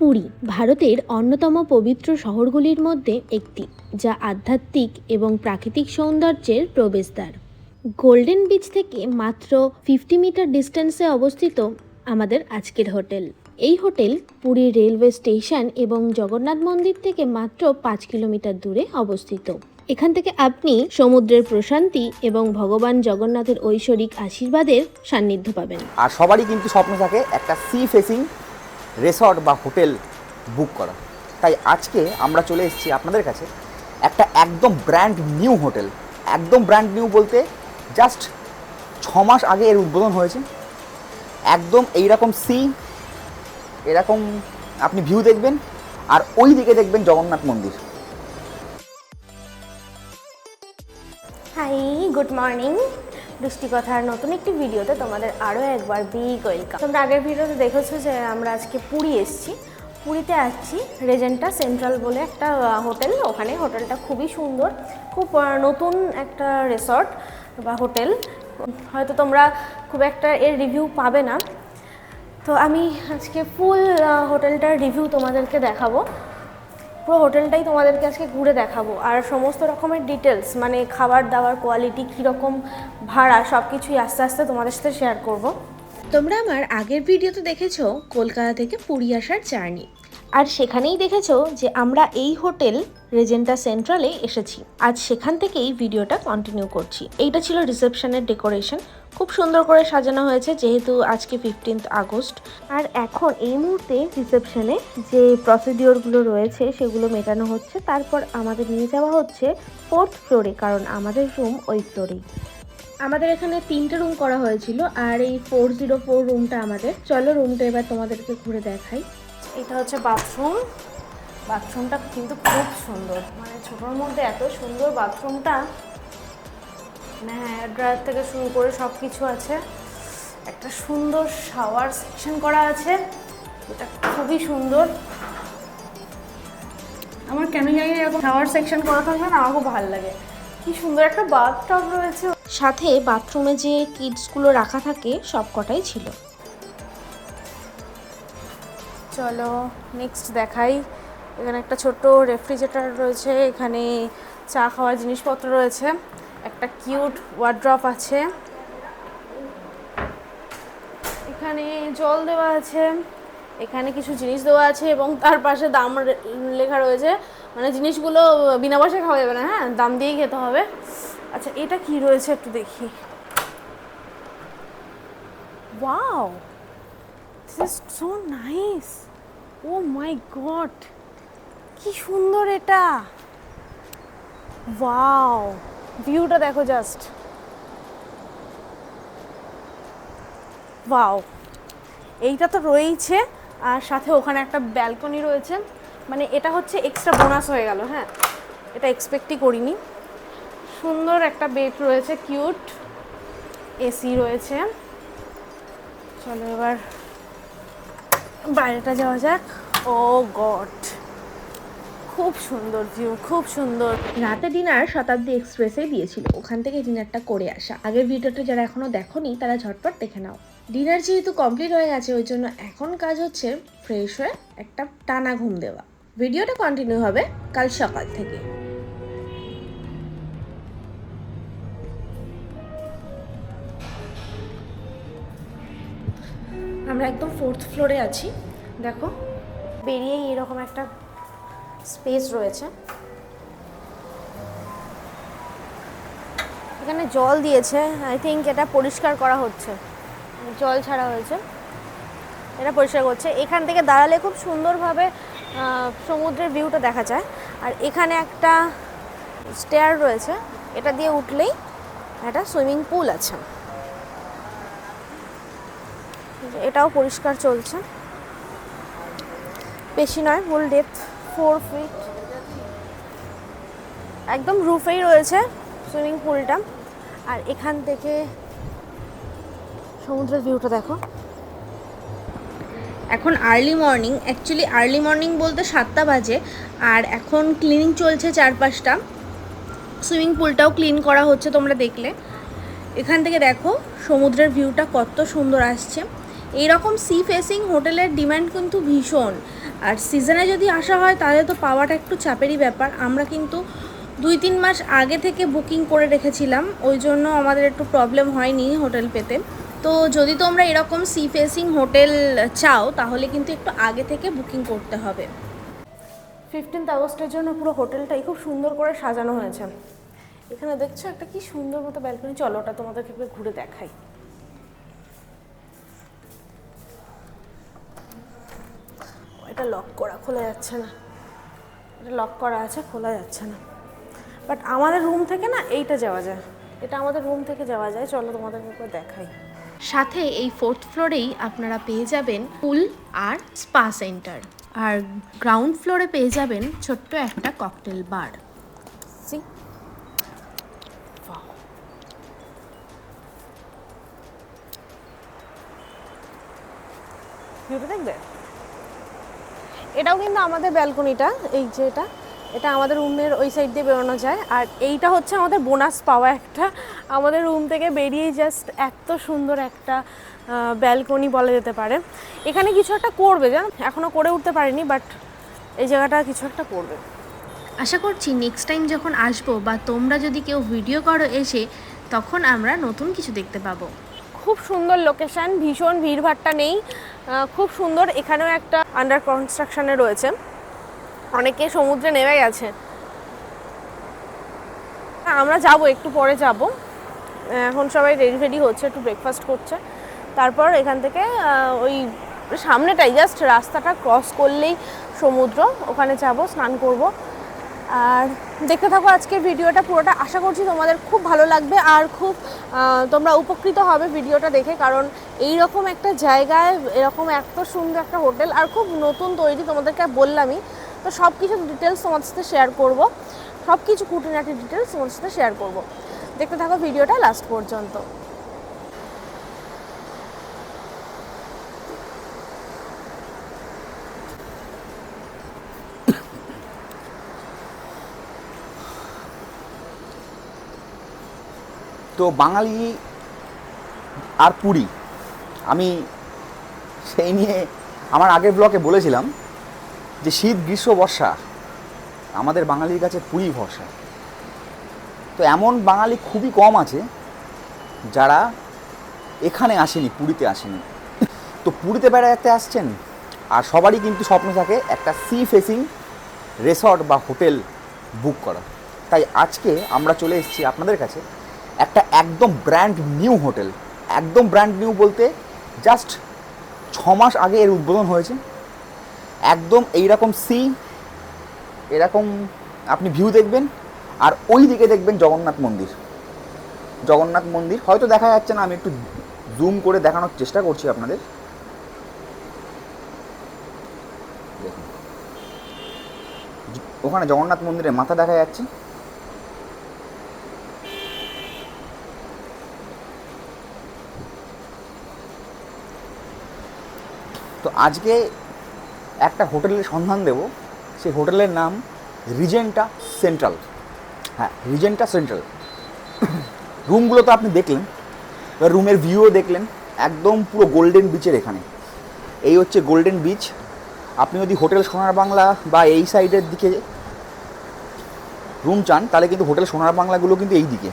পুরী ভারতের অন্যতম পবিত্র শহরগুলির মধ্যে একটি, যা আধ্যাত্মিক এবং প্রাকৃতিক সৌন্দর্যের প্রবেশদ্বার। গোল্ডেন বিচ থেকে মাত্র ফিফটি মিটার ডিস্টেন্সে অবস্থিত আমাদের আজকের হোটেল। এই হোটেল পুরী রেলওয়ে স্টেশন এবং জগন্নাথ মন্দির থেকে মাত্র পাঁচ কিলোমিটার দূরে অবস্থিত। এখান থেকে আপনি সমুদ্রের প্রশান্তি এবং ভগবান জগন্নাথের ঐশ্বরিক আশীর্বাদের সান্নিধ্য পাবেন। আর সবারই কিন্তু স্বপ্ন থাকে একটা সি ফেসিং রেসর্ট বা হোটেল বুক করা। তাই আজকে আমরা চলে এসেছি আপনাদের কাছে একটা একদম ব্র্যান্ড নিউ হোটেল। একদম ব্র্যান্ড নিউ বলতে জাস্ট ছ মাস আগে এর উদ্বোধন হয়েছে। একদম এইরকম সি এরকম আপনি ভিউ দেখবেন আর ওই দিকে দেখবেন জগন্নাথ মন্দির। হাই গুড মর্নিং বৃষ্টি কথার নতুন একটি ভিডিওতে তোমাদের আরও একবার বিগ ওয়েলকাম তোমরা আগের ভিডিওতে দেখেছ যে আমরা আজকে পুরী এসেছি। পুরীতে আসছি রেজেন্টা সেন্ট্রাল বলে একটা হোটেল। ওখানে হোটেলটা খুবই সুন্দর, খুব নতুন একটা রিসর্ট বা হোটেল। হয়তো তোমরা খুব একটা এর রিভিউ পাবে না। তো আমি আজকে ফুল হোটেলটার রিভিউ তোমাদেরকে দেখাবো। পুরো হোটেলটাই তোমাদেরকে আজকে ঘুরে দেখাবো। আর সমস্ত রকমের ডিটেলস মানে খাবার দাবার কোয়ালিটি কীরকম ভাড়া সব কিছুই আস্তে আস্তে তোমাদের সাথে শেয়ার করব। তোমরা আমার আগের ভিডিওতে দেখেছ, কলকাতা থেকে পুরী আসার জার্নি আর সেখানেই দেখেছ যে আমরা এই হোটেল রেজেন্টা সেন্ট্রালে এসেছি। আজ সেখান থেকেই ভিডিওটা কন্টিনিউ করছি। এইটা ছিল রিসেপশনের ডেকোরেশন। খুব সুন্দর করে সাজানো হয়েছে যেহেতু আজকে ফিফটিন্থ আগস্ট। আর এখন এই মুহূর্তে রিসেপশনে যে প্রসিডিওরগুলো রয়েছে সেগুলো মেটানো হচ্ছে। তারপর আমাদের নিয়ে যাওয়া হচ্ছে ফোর্থ ফ্লোরে কারণ আমাদের রুম ওই ফ্লোরেই আমাদের এখানে তিনটে রুম করা হয়েছিল, আর এই ফোর জিরো ফোর রুমটা আমাদের। চলো রুমটা এবার তোমাদেরকে ঘুরে দেখাই। এটা হচ্ছে বাথরুম বাথরুমটা কিন্তু খুব সুন্দর। মানে ছোটোর মধ্যে এত সুন্দর বাথরুমটা হ্যাঁ ড্রায়ার থেকে শুরু করে সব কিছু আছে। একটা সুন্দর শাওয়ার সেকশন করা আছে। এটা খুবই সুন্দর। আমার কেন জানি এরকম শাওয়ার সেকশন করা থাকবে না আমার খুব ভালো লাগে। কি সুন্দর একটা বাথ টব রয়েছে। সাথে বাথরুমে যে কিডসগুলো রাখা থাকে সব কটাই ছিল। চলো নেক্সট দেখাই। এখানে একটা ছোট্ট রেফ্রিজারেটর রয়েছে, এখানে চা খাওয়ার জিনিসপত্র রয়েছে। একটা কিউট ওয়ার্ড্রপ আছে। এখানে জল দেওয়া আছে, এখানে কিছু জিনিস দেওয়া আছে এবং তার পাশে দাম লেখা রয়েছে। মানে জিনিসগুলো বিনা পয়সায় খাওয়া যাবে না হ্যাঁ? দাম দিয়েই খেতে হবে। আচ্ছা এটা কি রয়েছে একটু দেখি। Wow this is so nice oh my god কি সুন্দর এটা। ওয়াও ভিউটা দেখো জাস্ট ওয়াও এইটা তো রয়েইছে, আর সাথে ওখানে একটা ব্যালকনি রয়েছে। মানে এটা হচ্ছে এক্সট্রা বোনাস হয়ে গেল হ্যাঁ। এটা এক্সপেক্টই করিনি। সুন্দর একটা বেড রয়েছে কিউট এসি রয়েছে। চলো এবার বাইরেটা যাওয়া যাক। Oh god. খুব সুন্দর ভিউ খুব সুন্দর। রাতে ডিনার শতাব্দী এক্সপ্রেসে দিয়েছিল। ওখান থেকে ডিনারটা করে আসা। আগের ভিডিওটা যারা এখনও দেখোনি, তারা ঝটপট দেখে নাও। ডিনার যেহেতু কমপ্লিট হয়ে গেছে, ওই জন্য এখন কাজ হচ্ছে ফ্রেশ হয়ে একটা টানা ঘুম দেওয়া। ভিডিওটা কন্টিনিউ হবে কাল সকাল থেকে। আমরা একদম ফোর্থ ফ্লোরে আছি। দেখো, বেরিয়েই এরকম একটা স্পেস রয়েছে। এখানে জল দিয়েছে। আই থিঙ্ক এটা পরিষ্কার করা হচ্ছে। জল ছাড়া হয়েছে। এটা পরিষ্কার করছে। এখান থেকে দাঁড়ালে খুব সুন্দরভাবে সমুদ্রের ভিউটা দেখা যায়। আর এখানে একটা স্টেয়ার রয়েছে। এটা দিয়ে উঠলেই একটা সুইমিং পুল আছে। এটাও পরিষ্কার চলছে। বেশি নয় ফুল ডেপথ ফোর ফিট একদম রুফেই রয়েছে সুইমিং পুলটা আর এখান থেকে সমুদ্রের ভিউটা দেখো। এখন early morning actually early morning বলতে সাতটা বাজে, আর এখন ক্লিনিং চলছে চারপাশটা। সুইমিং পুলটাও ক্লিন করা হচ্ছে তোমরা দেখলে। এখান থেকে দেখো সমুদ্রের ভিউটা কত সুন্দর আসছে। এইরকম সি ফেসিং হোটেলের ডিমান্ড কিন্তু ভীষণ। আর সিজনে যদি আসা হয়, তাহলে তো পাওয়াটা একটু চাপেরই ব্যাপার। আমরা কিন্তু দুই তিন মাস আগে থেকে বুকিং করে রেখেছিলাম, ওই জন্য আমাদের একটু প্রবলেম হয়নি হোটেল পেতে। তো যদি তোমরা এরকম সি ফেসিং হোটেল চাও, তাহলে কিন্তু একটু আগে থেকে বুকিং করতে হবে। ফিফটিন্থ আগস্টের জন্য পুরো হোটেলটাই খুব সুন্দর করে সাজানো হয়েছে। এখানে দেখছ একটা কি সুন্দর মতো ব্যালকনি চলো ওটা তোমাদেরকে ঘুরে দেখাই। এটা লক করা খোলা যাচ্ছে না। এটা লক করা আছে খোলা যাচ্ছে না। বাট আমাদের রুম থেকে না এইটা যাওয়া যায়। এটা আমাদের রুম থেকে যাওয়া যায়। চলো তোমাদের একটু দেখাই। সাথে এই ফোর্থ ফ্লোরেই আপনারা পেয়ে যাবেন পুল আর স্পা সেন্টার আর গ্রাউন্ড ফ্লোরে পেয়ে যাবেন ছোট্ট একটা ককটেল বার সি দেখবে? এটাও কিন্তু আমাদের ব্যালকনিটা, এই যে এটা এটা আমাদের রুমের ওই সাইড দিয়ে বেরোনো যায়। আর এইটা হচ্ছে আমাদের বোনাস পাওয়া একটা, আমাদের রুম থেকে বেরিয়েই জাস্ট এত সুন্দর একটা ব্যালকনি বলা যেতে পারে। এখানে কিছু একটা করবে, জান? এখনও করে উঠতে পারিনি বাট এই জায়গাটা কিছু একটা করবে। আশা করছি নেক্সট টাইম যখন আসব বা তোমরা যদি কেউ ভিডিও করো এসে, তখন আমরা নতুন কিছু দেখতে পাবো। খুব সুন্দর লোকেশন ভীষণ ভিড়ভাট্টা নেই। খুব সুন্দর, এখানেও একটা আন্ডার কনস্ট্রাকশনে রয়েছে। অনেকে সমুদ্রে নেমে গেছে। আমরা যাব, একটু পরে যাব। এখন সবাই রেডি রেডি হচ্ছে, একটু ব্রেকফাস্ট করছে। তারপর এখান থেকে ওই সামনেটাই জাস্ট রাস্তাটা ক্রস করলেই সমুদ্র। ওখানে যাব, স্নান করব। আর দেখতে থাকো, আজকের ভিডিওটা পুরোটা আশা করছি তোমাদের খুব ভালো লাগবে আর খুব তোমরা উপকৃত হবে ভিডিওটা দেখে, কারণ এই রকম একটা জায়গায়, এরকম এত সুন্দর একটা হোটেল আর খুব নতুন তৈরি তোমাদেরকে বললামই। তো সব কিছু ডিটেলস তোমাদের সাথে শেয়ার করব। সব কিছু খুঁটিনাটি ডিটেলস তোমাদের সাথে শেয়ার করব। দেখতে থাকো, ভিডিওটা লাস্ট পর্যন্ত। তো বাঙালি আর পুরী। আমি সেই নিয়ে আমার আগের ব্লকে বলেছিলাম যে শীত, গ্রীষ্ম, বর্ষা আমাদের বাঙালির কাছে পুরী ভরসা। তো এমন বাঙালি খুবই কম আছে যারা এখানে আসেনি, পুরীতে আসেনি। তো পুরীতে বেড়াতে আসছেন আর সবারই কিন্তু স্বপ্ন থাকে একটা সি ফেসিং রেসর্ট বা হোটেল বুক করা তাই আজকে আমরা চলে এসেছি আপনাদের কাছে একটা একদম ব্র্যান্ড নিউ হোটেল একদম ব্র্যান্ড নিউ বলতে জাস্ট ছ মাস আগে এর উদ্বোধন হয়েছে। একদম এইরকম সি এরকম আপনি ভিউ দেখবেন, আর ওই দিকে দেখবেন জগন্নাথ মন্দির। জগন্নাথ মন্দির, হয়তো দেখা যাচ্ছে না, আমি একটু জুম করে দেখানোর চেষ্টা করছি আপনাদের। ওখানে জগন্নাথ মন্দিরের মাথা দেখা যাচ্ছে। তো আজকে একটা হোটেলের সন্ধান দেব। সেই হোটেলের নাম রিজেন্টা সেন্ট্রাল। হ্যাঁ রিজেন্টা সেন্ট্রাল। রুমগুলো তো আপনি দেখলেন, এবার রুমের ভিউও দেখলেন, একদম পুরো গোল্ডেন বিচের এখানে। এই হচ্ছে গোল্ডেন বিচ। আপনি যদি হোটেল সোনার বাংলা বা এই সাইডের দিকে রুম চান, তাহলে কিন্তু হোটেল সোনার বাংলাগুলো কিন্তু এই দিকে।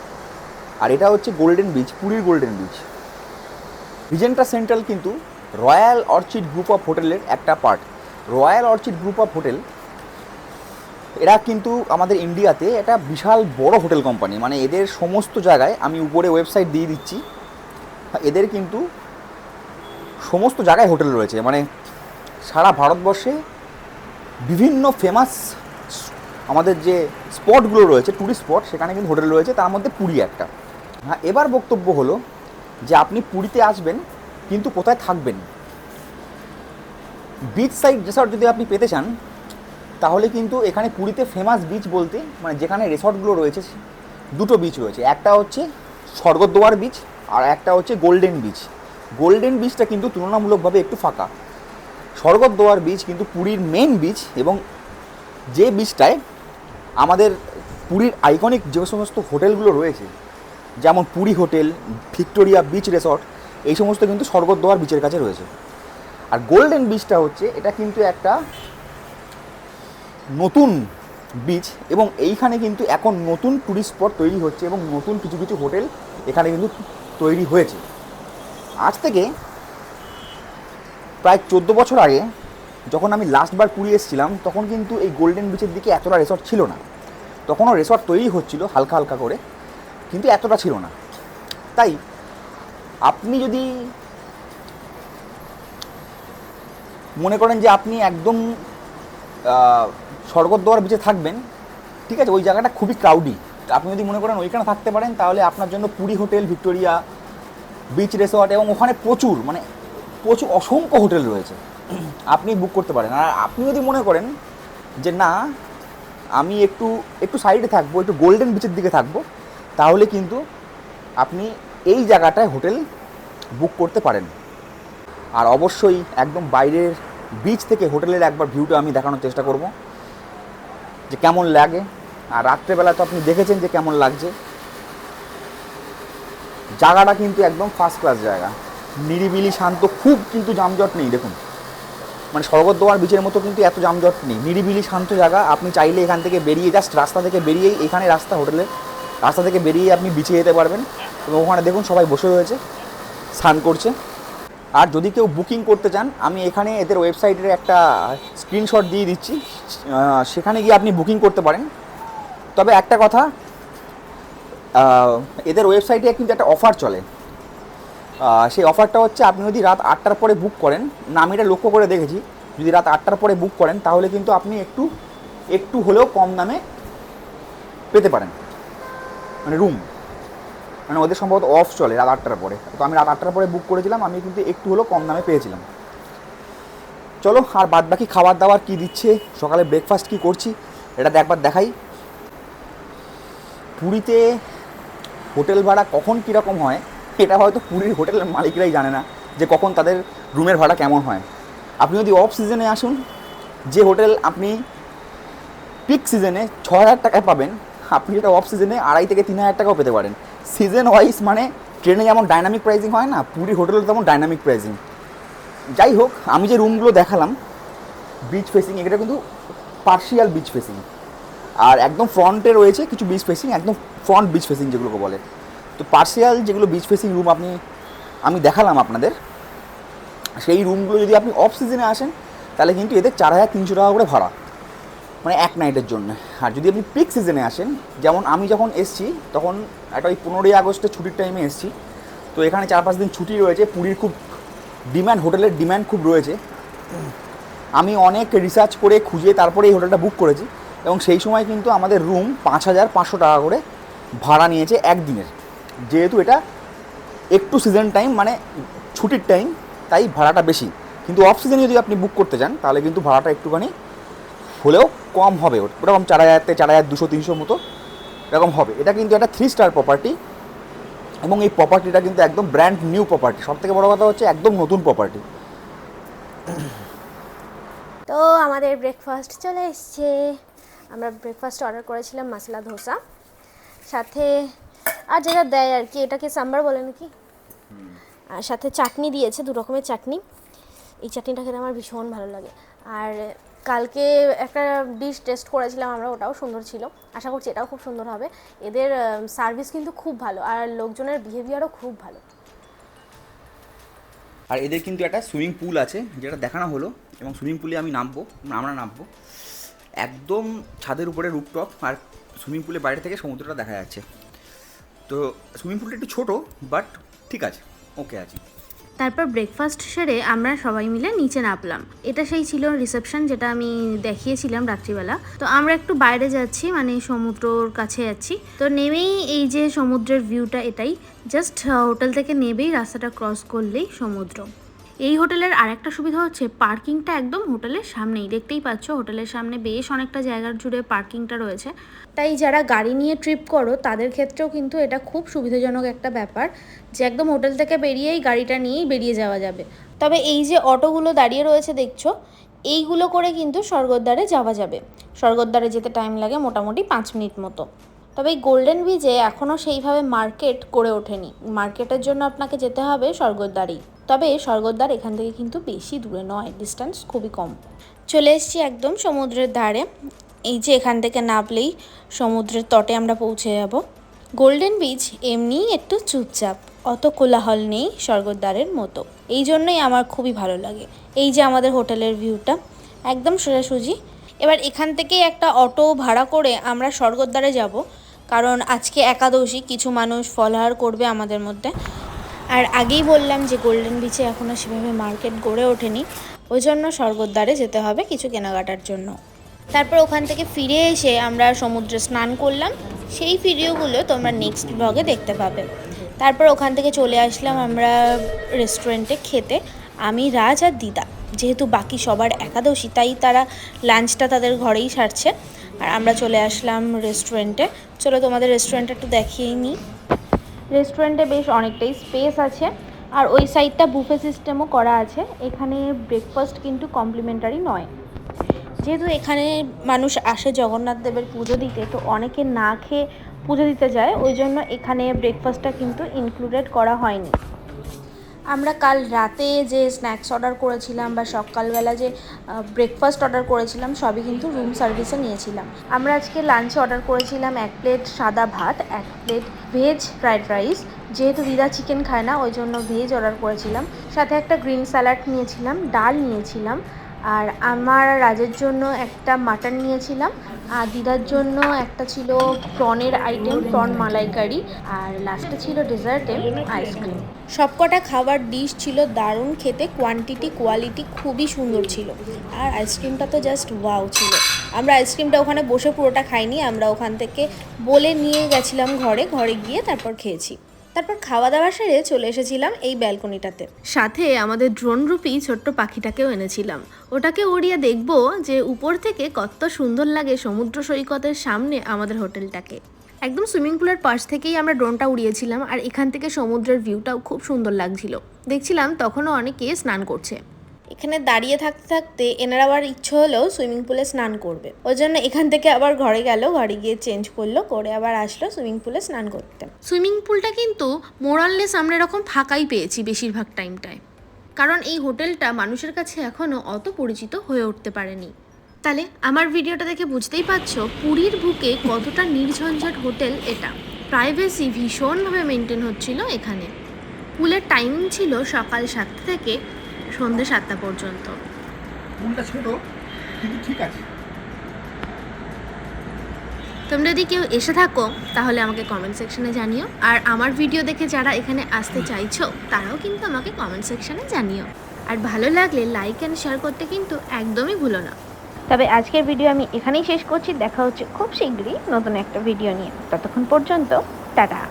আর এটা হচ্ছে গোল্ডেন বিচ, পুরীর গোল্ডেন বিচ। রিজেন্টা সেন্ট্রাল কিন্তু রয়্যাল অর্চিড গ্রুপ অফ হোটেলের একটা part Royal Orchid group of hotel, এরা কিন্তু আমাদের ইন্ডিয়াতে একটা বিশাল বড় হোটেল কোম্পানি মানে এদের সমস্ত জায়গায় আমি উপরে ওয়েবসাইট দিয়ে দিচ্ছি। এদের কিন্তু সমস্ত জায়গায় হোটেল রয়েছে মানে সারা ভারতবর্ষে বিভিন্ন ফেমাস আমাদের যে স্পটগুলো রয়েছে ট্যুরিস্ট স্পট সেখানে কিন্তু হোটেল রয়েছে, তার মধ্যে পুরী একটা। হ্যাঁ এবার বক্তব্য হলো যে আপনি পুরীতে আসবেন কিন্তু কোথায় থাকবেন? বিচ সাইড রিসর্ট যদি আপনি পেতে চান, তাহলে কিন্তু এখানে পুরীতে ফেমাস বিচ বলতে মানে যেখানে রিসর্টগুলো রয়েছে, দুটো বিচ রয়েছে। একটা হচ্ছে স্বর্গদ্বার বিচ আর একটা হচ্ছে গোল্ডেন বিচ গোল্ডেন বিচটা কিন্তু তুলনামূলকভাবে একটু ফাঁকা। স্বর্গদ্বার বিচ কিন্তু পুরীর মেন বিচ এবং যে বিচটায় আমাদের পুরীর আইকনিক যে সমস্ত হোটেলগুলো রয়েছে, যেমন Puri hotel Victoria beach resort এই সমস্ত কিন্তু স্বর্গদ্বার বিচের কাছে রয়েছে। আর গোল্ডেন বিচটা হচ্ছে, এটা কিন্তু একটা নতুন বিচ এবং এইখানে কিন্তু এখন নতুন ট্যুরিস্ট স্পট তৈরি হচ্ছে এবং নতুন কিছু কিছু হোটেল এখানে কিন্তু তৈরি হয়েছে। আজ থেকে প্রায় চোদ্দ বছর আগে যখন আমি লাস্টবার পুরী এসেছিলাম, তখন কিন্তু এই গোল্ডেন বিচের দিকে এতটা রেসর্ট ছিল না। তখনও রেসর্ট তৈরি হচ্ছিল হালকা হালকা করে, কিন্তু এতটা ছিল না। তাই আপনি যদি মনে করেন যে আপনি একদম স্বর্গদ্বার বিচে থাকবেন, ঠিক আছে, ওই জায়গাটা খুবই ক্রাউডি আপনি যদি মনে করেন ওইখানে থাকতে পারেন, তাহলে আপনার জন্য Puri hotel, Victoria beach resort এবং ওখানে প্রচুর মানে প্রচুর অসংখ্য হোটেল রয়েছে। আপনি বুক করতে পারেন। আর আপনি যদি মনে করেন যে না, আমি একটু একটু সাইডে থাকব, একটু গোল্ডেন বিচের দিকে থাকব, তাহলে কিন্তু আপনি এই জায়গাটায় হোটেল বুক করতে পারেন। আর অবশ্যই একদম বাইরের বিচ থেকে হোটেলের একবার ভিউটা আমি দেখানোর চেষ্টা করব যে কেমন লাগে। আর রাত্রেবেলা তো আপনি দেখেছেন যে কেমন লাগছে। জায়গাটা কিন্তু একদম ফার্স্ট ক্লাস জায়গা। নিরিবিলি, শান্ত, খুব কিন্তু যানজট নেই, দেখুন। মানে স্বর্গদ্বার বিচের মতো কিন্তু এত যানজট নেই। নিরিবিলি, শান্ত জায়গা। আপনি চাইলে এখান থেকে বেরিয়ে জাস্ট রাস্তা থেকে বেরিয়েই এখানে রাস্তা হোটেলে রাস্তা থেকে বেরিয়ে আপনি বিচে যেতে পারবেন এবং ওখানে দেখুন সবাই বসে রয়েছে, স্নান করছে। আর যদি কেউ বুকিং করতে চান, আমি এখানে এদের ওয়েবসাইটের একটা স্ক্রিনশট দিয়ে দিচ্ছি। সেখানে গিয়ে আপনি বুকিং করতে পারেন। তবে একটা কথা এদের ওয়েবসাইটে কিন্তু একটা অফার চলে। সেই অফারটা হচ্ছে আপনি যদি রাত আটটার পরে বুক করেন না আমি এটা লক্ষ্য করে দেখেছি, যদি রাত আটটার পরে বুক করেন, তাহলে কিন্তু আপনি একটু একটু হলেও কম দামে পেতে পারেন। মানে রুম মানে ওদের সম্ভবত অফ চলে রাত আটটার পরে। তো আমি রাত আটটার পরে বুক করেছিলাম, আমি কিন্তু একটু হলেও কম দামে পেয়েছিলাম। চলো, আর বাদ বাকি খাবার দাবার কী দিচ্ছে? সকালে ব্রেকফাস্ট কী করছি? এটা একবার দেখাই। পুরীতে হোটেল ভাড়া কখন কীরকম হয়, এটা হয়তো পুরীর হোটেলের মালিকরাই জানে না যে কখন তাদের রুমের ভাড়া কেমন হয়। আপনি যদি অফ সিজনে আসুন, যে হোটেল আপনি পিক সিজনে ছ হাজার টাকায় পাবেন আপনি যেটা অফ সিজনে আড়াই থেকে তিন হাজার টাকাও পেতে পারেন। সিজন ওয়াইজ মানে ট্রেনে যেমন ডাইনামিক প্রাইসিং হয় না, পুরী হোটেলে তেমন ডাইনামিক প্রাইসিং যাই হোক, আমি যে রুমগুলো দেখালাম বিচ ফেসিং এটা কিন্তু পার্শিয়াল বিচ ফেসিং আর একদম ফ্রন্টে রয়েছে কিছু বিচ ফেসিং একদম ফ্রন্ট বিচ ফেসিং যেগুলোকে বলে। তো পার্শিয়াল যেগুলো বিচ ফেসিং রুম আপনি, আমি দেখালাম আপনাদের। সেই রুমগুলো যদি আপনি অফ সিজনে আসেন, তাহলে কিন্তু এদের চার হাজার তিনশো টাকা করে ভাড়া। মানে এক নাইটের জন্য। আর যদি আপনি পিক সিজনে আসেন, যেমন আমি যখন এসছি, তখন একটা ওই পনেরোই আগস্টে ছুটির টাইমে এসছি। তো এখানে চার পাঁচ দিন ছুটি রয়েছে, পুরীর খুব ডিম্যান্ড হোটেলের ডিম্যান্ড খুব রয়েছে। আমি অনেক রিসার্চ করে খুঁজে তারপরে এই হোটেলটা বুক করেছি এবং সেই সময় কিন্তু আমাদের রুম পাঁচ হাজার পাঁচশো টাকা করে ভাড়া নিয়েছে একদিনের। যেহেতু এটা একটু সিজন টাইম মানে ছুটির টাইম তাই ভাড়াটা বেশি। কিন্তু অফ সিজনে যদি আপনি বুক করতে চান তাহলে কিন্তু ভাড়াটা একটুখানি হলেও কম হবে। ওরকম চার হাজার থেকে চার হাজার দুশো, তিনশো মতো এরকম হবে। এটা কিন্তু একটা থ্রি স্টার প্রপার্টি এবং এই প্রপার্টিটা কিন্তু একদম ব্র্যান্ড নিউ প্রপার্টি সব থেকে বড় কথা হচ্ছে একদম নতুন প্রপার্টি তো আমাদের ব্রেকফাস্ট চলে এসছে। আমরা ব্রেকফাস্ট অর্ডার করেছিলাম মশলা ধোসা। সাথে আর যেটা দেয় আর কি, এটাকে সাম্বার বলে নাকি? আর সাথে চাটনি দিয়েছে, দু রকমের চাটনি। এই চাটনিটা খেতে আমার ভীষণ ভালো লাগে। আর কালকে একটা ডিশ টেস্ট করেছিলাম আমরা, ওটাও সুন্দর ছিল। আশা করছি এটাও খুব সুন্দর হবে। এদের সার্ভিস কিন্তু খুব ভালো আর লোকজনের বিহেভিয়ারও খুব ভালো। আর এদের কিন্তু একটা সুইমিং পুল আছে, যেটা দেখানো হলো এবং সুইমিং পুলে আমি নামবো, আমরা নামবো। একদম ছাদের উপরে রুপটপ আর সুইমিং পুলের বাইরে থেকে সমুদ্রটা দেখা যাচ্ছে। তো সুইমিং পুলটা একটু ছোটো বাট ঠিক আছে ওকে আছে। তারপর ব্রেকফাস্ট সেরে আমরা সবাই মিলে নিচে নামলাম। এটা সেই ছিল রিসেপশন যেটা আমি দেখিয়েছিলাম রাত্রিবেলা। তো আমরা একটু বাইরে যাচ্ছি মানে সমুদ্রর কাছে যাচ্ছি। তো নেমেই এই যে সমুদ্রের ভিউটা এটাই। জাস্ট হোটেল থেকে নেবেই রাস্তাটা ক্রস করলেই সমুদ্র। এই হোটেলের আরেকটা সুবিধা হচ্ছে পার্কিংটা একদম হোটেলের সামনেই। দেখতেই পাচ্ছ, হোটেলের সামনে বেশ অনেকটা জায়গার জুড়ে পার্কিংটা রয়েছে। তাই যারা গাড়ি নিয়ে ট্রিপ করো, তাদের ক্ষেত্রেও কিন্তু এটা খুব সুবিধাজনক একটা ব্যাপার যে একদম হোটেল থেকে বেরিয়েই গাড়িটা নিয়েই বেরিয়ে যাওয়া যাবে। তবে এই যে অটোগুলো দাঁড়িয়ে রয়েছে দেখছ, এইগুলো করে কিন্তু স্বর্গদ্বারে যাওয়া যাবে। স্বর্গদ্বারে যেতে টাইম লাগে মোটামুটি পাঁচ মিনিট মতো। তবে এই গোল্ডেন বিচে এখনও সেইভাবে মার্কেট করে ওঠেনি। মার্কেটের জন্য আপনাকে যেতে হবে স্বর্গদ্বারেই। তবে স্বর্গদ্বার এখান থেকে কিন্তু বেশি দূরে নয় ডিস্টেন্স খুবই কম। চলে এসেছি একদম সমুদ্রের ধারে। এই যে এখান থেকে নামলেই সমুদ্রের তটে আমরা পৌঁছে যাব। গোল্ডেন বিচ এমনিই একটু চুপচাপ, অত কোলাহল নেই স্বর্গদ্বারের মতো। এই জন্যই আমার খুবই ভালো লাগে। এই যে আমাদের হোটেলের ভিউটা, একদম সোজাসুজি। এবার এখান থেকেই একটা অটো ভাড়া করে আমরা স্বর্গদ্বারে যাব। কারণ আজকে একাদশী, কিছু মানুষ ফলোয়ার করবে আমাদের মধ্যে। আর আগেই বললাম যে গোল্ডেন বিচে এখনও সেভাবে মার্কেট গড়ে ওঠেনি ওই জন্য স্বর্গদ্বারে যেতে হবে কিছু কেনাকাটার জন্য। তারপর ওখান থেকে ফিরে এসে আমরা সমুদ্রে স্নান করলাম, সেই ভিডিওগুলো তোমরা নেক্সট ব্লগে দেখতে পাবে। তারপর ওখান থেকে চলে আসলাম আমরা রেস্টুরেন্টে খেতে, আমি, রাজ আর দিদা। যেহেতু বাকি সবার একাদশী, তাই তারা লাঞ্চটা তাদের ঘরেই সারছে। আর আমরা চলে আসলাম রেস্টুরেন্টে চলো তোমাদের রেস্টুরেন্টটা একটু দেখিয়ে নিই। রেস্টুরেন্টে বেশ অনেকটাই স্পেস আছে। আর ওই সাইডটা বুফে সিস্টেমও করা আছে। এখানে ব্রেকফাস্ট কিন্তু কমপ্লিমেন্টারি নয়। যেহেতু এখানে মানুষ আসে জগন্নাথ দেবের পুজো দিতে, তো অনেকে না খেয়ে পুজো দিতে যায়। ওই জন্য এখানে ব্রেকফাস্টটা কিন্তু ইনক্লুডেড করা হয়নি। আমরা কাল রাতে যে স্ন্যাক্স অর্ডার করেছিলাম বা সকালবেলা যে ব্রেকফাস্ট অর্ডার করেছিলাম, সবই কিন্তু রুম সার্ভিসে নিয়েছিলাম। আমরা আজকে লাঞ্চে অর্ডার করেছিলাম এক প্লেট সাদা ভাত, এক প্লেট ভেজ ফ্রায়েড রাইস যেহেতু দিদা চিকেন খায় না, ওই জন্য ভেজ অর্ডার করেছিলাম। সাথে একটা গ্রিন স্যালাড নিয়েছিলাম, ডাল নিয়েছিলাম। আর আমার রাজের জন্য একটা মাটন নিয়েছিলাম, আর দিদার জন্য একটা ছিল প্রনের আইটেম প্রন মালাইকারি, আর লাস্টে ছিল ডেজার্টে আইসক্রিম সবকটা খাবার ডিশ ছিল দারুণ খেতে কোয়ান্টিটি কোয়ালিটি খুবই সুন্দর ছিল। আর আইসক্রিমটা তো জাস্ট ওয়াও ছিল। আমরা আইসক্রিমটা ওখানে বসে পুরোটা খাইনি, আমরা ওখান থেকে বলে নিয়ে গেছিলাম ঘরে ঘরে গিয়ে তারপর খেয়েছি। তারপর খাওয়া দাওয়া সেরে চলে এসেছিলাম এই ব্যালকনিটাতে। সাথে আমাদের ড্রোন রূপী ছোট্ট পাখিটাকেও এনেছিলাম। ওটাকে উড়িয়ে দেখব যে উপর থেকে কত সুন্দর লাগে সমুদ্র সৈকতের সামনে আমাদের হোটেলটাকে। একদম সুইমিং পুলের পাশ থেকেই আমরা ড্রোনটা উড়িয়েছিলাম আর এখান থেকে সমুদ্রের ভিউটাও খুব সুন্দর লাগছিল। দেখছিলাম তখনও অনেকে স্নান করছে। এখানে দাঁড়িয়ে থাকতে থাকতে এনার আবার ইচ্ছে হলো সুইমিং পুলে স্নান করবে। ওই জন্য এখান থেকে আবার ঘরে গেল, ঘরে গিয়ে চেঞ্জ করল, করে আবার আসলো সুইমিং পুলে স্নান করতে। সুইমিং পুলটা কিন্তু মোরাললেস আমরা এরকম ফাঁকাই পেয়েছি বেশিরভাগ টাইমটায়। কারণ এই হোটেলটা মানুষের কাছে এখনও অত পরিচিত হয়ে উঠতে পারেনি। তাহলে আমার ভিডিওটা দেখে বুঝতেই পারছ পুরীর বুকে কতটা নির্ঝঞ্ঝাট হোটেল এটা। প্রাইভেসি ভীষণভাবে মেনটেন হচ্ছিল এখানে। পুলের টাইমিং ছিল সকাল সাতটা থেকে সন্ধ্যে সাতটা পর্যন্ত। পুলটা ছোট কিন্তু ঠিক আছে। তোমরা যদি কেউ এসে থাকো তাহলে আমাকে কমেন্ট সেকশনে জানিও। আর আমার ভিডিও দেখে যারা এখানে আসতে চাইছো তারাও কিন্তু আমাকে কমেন্ট সেকশনে জানিও। আর ভালো লাগলে লাইক অ্যান্ড শেয়ার করতে কিন্তু একদমই ভুলো না। তবে আজকের ভিডিও আমি এখানেই শেষ করছি। দেখা হচ্ছে খুব শীঘ্রই নতুন একটা ভিডিও নিয়ে। ততক্ষণ পর্যন্ত টাটা।